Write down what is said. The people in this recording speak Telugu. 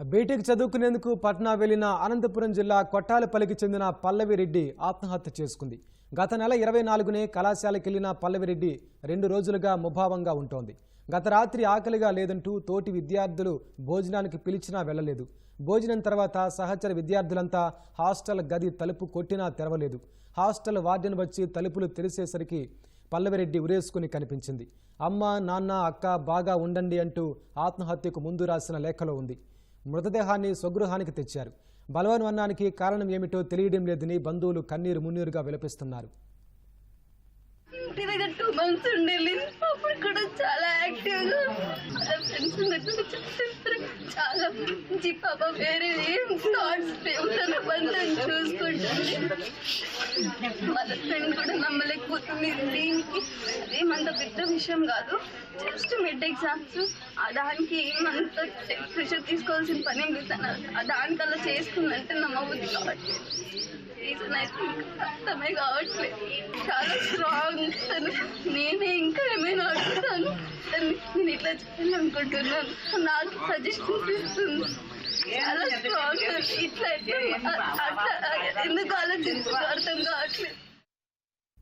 బీటెక్ చదువుకునేందుకు పట్నా వెళ్ళిన అనంతపురం జిల్లా కొట్టాలపల్లికి చెందిన పల్లవి రెడ్డి ఆత్మహత్య చేసుకుంది. గత నెల ఇరవై నాలుగునే కళాశాలకెళ్ళిన పల్లవిరెడ్డి రెండు రోజులుగా ముభావంగా ఉంటోంది. గత రాత్రి ఆకలిగా లేదంటూ తోటి విద్యార్థులు భోజనానికి పిలిచినా వెళ్ళలేదు భోజనం తర్వాత సహచర విద్యార్థులంతా హాస్టల్ గది తలుపు కొట్టినా తెరవలేదు. హాస్టల్ వార్డెన్ వచ్చి తలుపులు తెరిసేసరికి పల్లవిరెడ్డి ఉరేసుకుని కనిపించింది. అమ్మ నాన్న అక్క బాగా ఉండండి అంటూ ఆత్మహత్యకు ముందు రాసిన లేఖలో ఉంది. మృతదేహాన్ని స్వగృహానికి తెచ్చారు. బలవన్వన్నానికి కారణం ఏమిటో తెలియడం లేదని బంధువులు కన్నీరు మున్నీరుగా విలపిస్తున్నారు. ఇంటి దగ్గర టూ మంత్స్ ఉండేది. అప్పుడు కూడా చాలా ఫ్రెండ్స్ చాలా మంచి పాప. ఏం థాట్స్ లేవు బంధం చూసుకుంటుంది వాళ్ళ ఫ్రెండ్ కూడా నమ్మలేకపోతుంది దీనికి ఏమంత పెద్ద విషయం కాదు జస్ట్ మిడ్ ఎగ్జామ్స్ ఆ దానికి ఏమంత ప్రెషర్ తీసుకోవాల్సిన పని ఏం లేదు ఆ దానికల్లా చేసుకుందంటే నమ్మబుద్ధి కావట్లేదు రీజన్ అయితే అర్థమే కావట్లేదు చాలా స్ట్రాంగ్ తను నేనే ఇంకా ఏమైనా అడుగుతాను? నేను ఇట్లా చేయాలనుకుంటున్నాను నాకు సజెషన్స్ ఇస్తుంది. ఇట్లా ఎందుకు ఆలోచించు అర్థం కావట్లేదు